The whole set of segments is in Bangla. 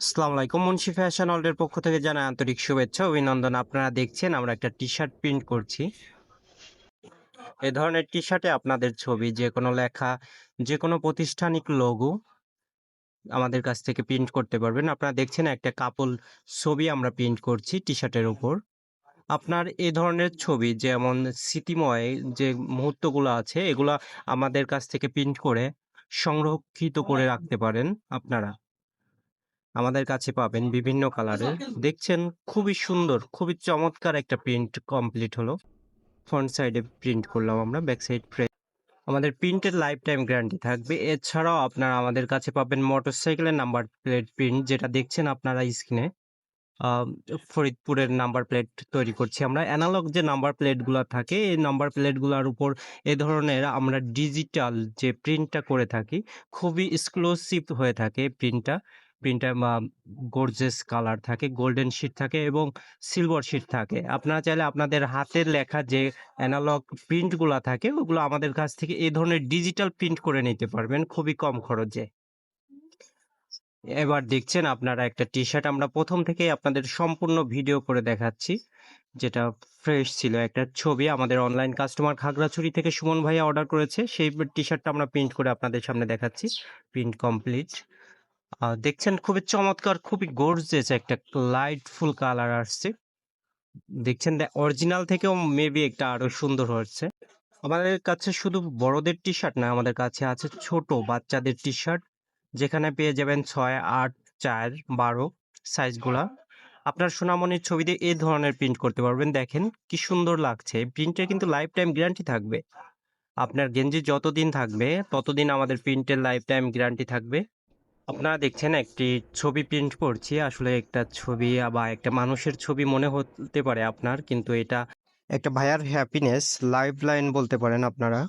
আসসালামু আলাইকুম, মুন্সি ফ্যাশন ওয়ার্ল্ডের পক্ষ থেকে জানাই আন্তরিক শুভেচ্ছা, অভিনন্দন। আপনারা দেখছেন, আমরা একটা টি শার্ট প্রিন্ট করছি। এ ধরনের টি শার্টে আপনাদের ছবি, যে কোনো লেখা, যে কোনো প্রতিষ্ঠানিক লোগো আমাদের কাছ থেকে প্রিন্ট করতে পারবেন। আপনারা দেখছেন, একটা কাপল ছবি আমরা প্রিন্ট করছি টি শার্টের উপর। আপনার এ ধরনের ছবি, যেমন স্মৃতিময় যে মুহূর্তগুলো আছে, এগুলা আমাদের কাছ থেকে প্রিন্ট করে সংরক্ষিত করে রাখতে পারেন আপনারা। আমাদের কাছে পাবেন বিভিন্ন কালারের। দেখছেন খুবই সুন্দর, খুবই চমৎকার একটা প্রিন্ট কমপ্লিট হলো। ফ্রন্ট সাইডে প্রিন্ট করলাম আমরা, ব্যাক সাইড প্রে আমাদের প্রিন্টের লাইফ টাইম গ্যারান্টি থাকবে। এছাড়াও আপনারা আমাদের কাছে পাবেন মোটরসাইকেলের নাম্বার প্লেট প্রিন্ট, যেটা দেখছেন আপনারা স্ক্রিনে। ফরিদপুরের নাম্বার প্লেট তৈরি করছি আমরা। অ্যানালগ যে নাম্বার প্লেটগুলো থাকে, এই নাম্বার প্লেটগুলোর উপর এ ধরনের আমরা ডিজিটাল যে প্রিন্টটা করে থাকি, খুবই এক্সক্লুসিভ হয়ে থাকে প্রিন্টটা। প্রিন্টটা গোর্জেস কালার থাকে গোল্ডেন শিট থাকে এবং সিলভার শিট থাকে। আপনারা চাইলে আপনাদের হাতের লেখা যে অ্যানালগ প্রিন্টগুলো থাকে, ওগুলো আমাদের কাছ থেকে এই ধরনের ডিজিটাল প্রিন্ট করে নিতে পারবেন খুবই কম খরচে। এবার দেখছেন আপনারা একটা টি শার্ট আমরা প্রথম থেকেই আপনাদের সম্পূর্ণ ভিডিও করে দেখাচ্ছি। যেটা ফ্রেশ ছিল একটা ছবি, আমাদের অনলাইন কাস্টমার খাগড়াছড়ি থেকে সুমন ভাইয়া অর্ডার করেছে, সেই টি শার্টটা আমরা প্রিন্ট করে আপনাদের সামনে দেখাচ্ছি। প্রিন্ট কমপ্লিট দেখছেন খুবই চমৎকার, খুবই গর্জেস একটা লাইট ফুল কালার আসছে। দেখছেন অরিজিনাল থেকেও মেবি একটা আরও সুন্দর হচ্ছে আমাদের কাছে শুধু বড়দের টি শার্ট না, আমাদের কাছে আছে ছোট বাচ্চাদের টি শার্ট যেখানে পেয়ে যাবেন ছয়, আট, চার, বারো সাইজগুলা আপনার সোনামণির ছবিতে এই ধরনের প্রিন্ট করতে পারবেন। দেখেন কি সুন্দর লাগছে। প্রিন্টের কিন্তু লাইফ টাইম গ্যারান্টি থাকবে। আপনার গেঞ্জি যতদিন থাকবে, ততদিন আমাদের প্রিন্টের লাইফ টাইম গ্যারান্টি থাকবে। আপনারা দেখছেন একটি ছবি প্রিন্ট করছি। আসলে একটা ছবি বা একটা মানুষের ছবি মনে হতে পারে আপনার কিন্তু এটা একটা ভাইয়ার হ্যাপিনেস লাইফ লাইন বলতে পারেন আপনারা।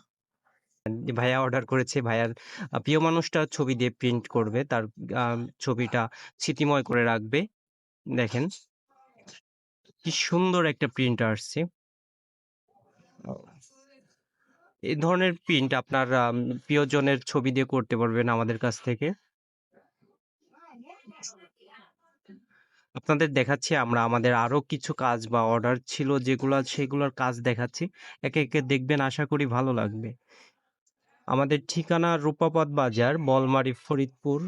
ভাইয়া অর্ডার করেছে ভাইয়ার প্রিয় মানুষটা ছবি দিয়ে প্রিন্ট করবে তার ছবিটা স্মৃতিময় করে রাখবে। দেখেন কি সুন্দর একটা প্রিন্ট আসছে। এই ধরনের প্রিন্ট আপনার প্রিয়জনের ছবি দিয়ে করতে পারবেন আমাদের কাছ থেকে। আপনাদের দেখাচ্ছি আমরা আমাদের আরও কিছু কাজ বা অর্ডার ছিল যেগুলো সেগুলোর কাজ দেখাচ্ছি। একে একে দেখবেন আশা করি ভালো লাগবে। আমাদের ঠিকানা রূপাপদ বাজার বলমারি ফরিদপুর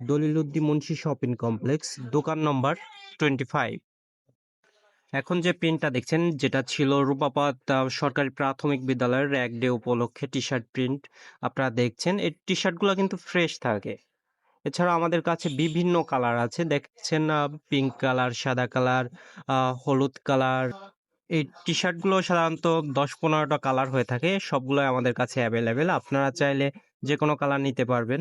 দলিলউদ্দিন মুন্সি শপিং কমপ্লেক্স দোকান নম্বর টোয়েন্টি ফাইভ এখন যে প্রিন্টটা দেখছেন যেটা ছিল রূপাপদ আহ, সরকারি প্রাথমিক বিদ্যালয়ের এক ডে উপলক্ষে টি শার্ট প্রিন্ট আপনারা দেখছেন এই টি শার্টগুলো কিন্তু ফ্রেশ থাকে। এছাড়া আমাদের কাছে বিভিন্ন কালার আছে। দেখছেন পিঙ্ক কালার, সাদা কালার হলুদ কালার। এই টি শার্টগুলো সাধারণত দশ পনেরোটা কালার হয়ে থাকে। সবগুলোই আমাদের কাছে অ্যাভেলেবেল আপনারা চাইলে যে কোনো কালার নিতে পারবেন।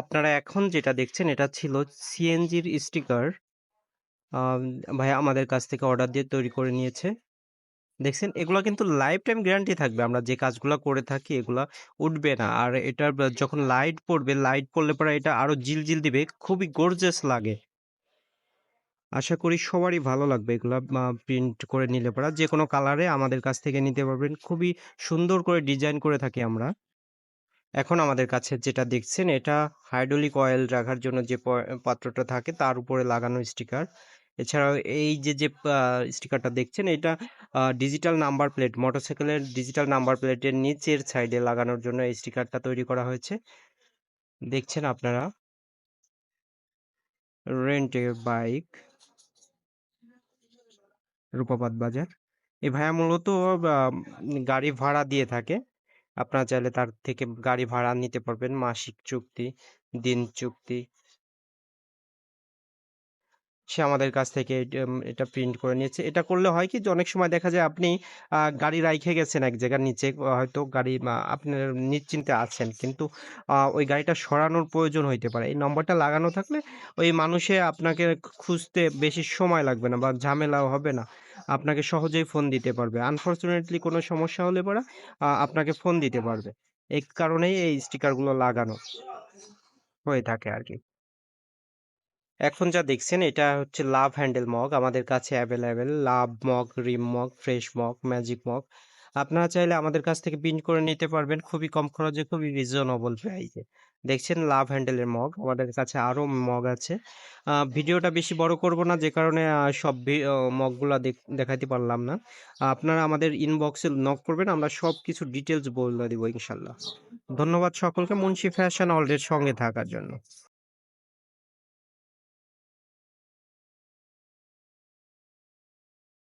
আপনারা এখন যেটা দেখছেন, এটা ছিল সিএনজির স্টিকার ভাই আমাদের কাছ থেকে অর্ডার দিয়ে তৈরি করে নিয়েছে। দেখছেন, এগুলো কিন্তু লাইফ টাইম গ্যারান্টি থাকবে। আমরা যে কাজগুলো করে থাকি, এগুলা উঠবে না। আর এটার যখন লাইট পড়বে লাইট পড়লে পরে এটা আরও জিলজিল দিবে। খুবই গর্জিয়াস লাগে। আশা করি সবারই ভালো লাগবে এগুলা প্রিন্ট করে নিলে পরা। যে কোনো কালারে আমাদের কাছ থেকে নিতে পারবেন। খুবই সুন্দর করে ডিজাইন করে থাকি আমরা। এখন আমাদের কাছে যেটা দেখছেন, এটা হাইড্রোলিক অয়েল রাখার জন্য যে পাত্রটা থাকে, তার উপরে লাগানো স্টিকার এছাড়াও এই যে যে স্টিকারটা দেখছেন, এটা ডিজিটাল নাম্বার প্লেট, মোটরসাইকেলের ডিজিটাল নাম্বার প্লেটের নিচের সাইডে লাগানোর জন্য এই স্টিকারটা তৈরি করা হয়েছে। দেখছেন আপনারা? রেন্ট এ বাইক। রূপাপাত বাজার। এই ভাইয়া মূলত গাড়ি ভাড়া দিয়ে থাকে। আপনারা চাইলে তার থেকে গাড়ি ভাড়া নিতে পারবেন, মাসিক চুক্তি, দিন চুক্তি। সে আমাদের কাছ থেকে এটা প্রিন্ট করে নিয়েছে। এটা করলে হয় কি যে, অনেক সময় দেখা যায় আপনি গাড়ি রাইখে গেছেন এক জায়গার নিচে হয়তো গাড়ি আপনার নিশ্চিন্তে আছেন। কিন্তু ওই গাড়িটা সরানোর প্রয়োজন হইতে পারে। এই নম্বরটা লাগানো থাকলে ওই মানুষে আপনাকে খুঁজতে বেশি সময় লাগবে না বা ঝামেলাও হবে না। আপনাকে সহজেই ফোন দিতে পারবে। আনফরচুনেটলি কোনো সমস্যা হলে পরে আপনাকে ফোন দিতে পারবে। এই কারণেই এই স্টিকারগুলো লাগানো হয়ে থাকে আর কি। এখন যা দেখছেন, এটা হচ্ছে লাভ হ্যান্ডেল মগ আমাদের কাছে available love mug rim mug fresh mug magic mug আপনারা চাইলে আমাদের কাছ থেকে প্রিন্ট করে নিতে পারবেন খুবই কম খরচে, খুবই রিজনেবল প্রাইসে দেখছেন লাভ হ্যান্ডেলের মগ। আমাদের কাছে আরও মগ আছে। ভিডিওটা বেশি বড় করব না, যে কারণে সব মগগুলা দেখ, দেখাইতে পারলাম না। আপনারা আমাদের ইনবক্সে নক করবেন। আমরা সবকিছু ডিটেলস বলে দিব, ইনশাল্লাহ ধন্যবাদ সকলকে, মুন্সি ফ্যাশন এর সঙ্গে থাকার জন্য।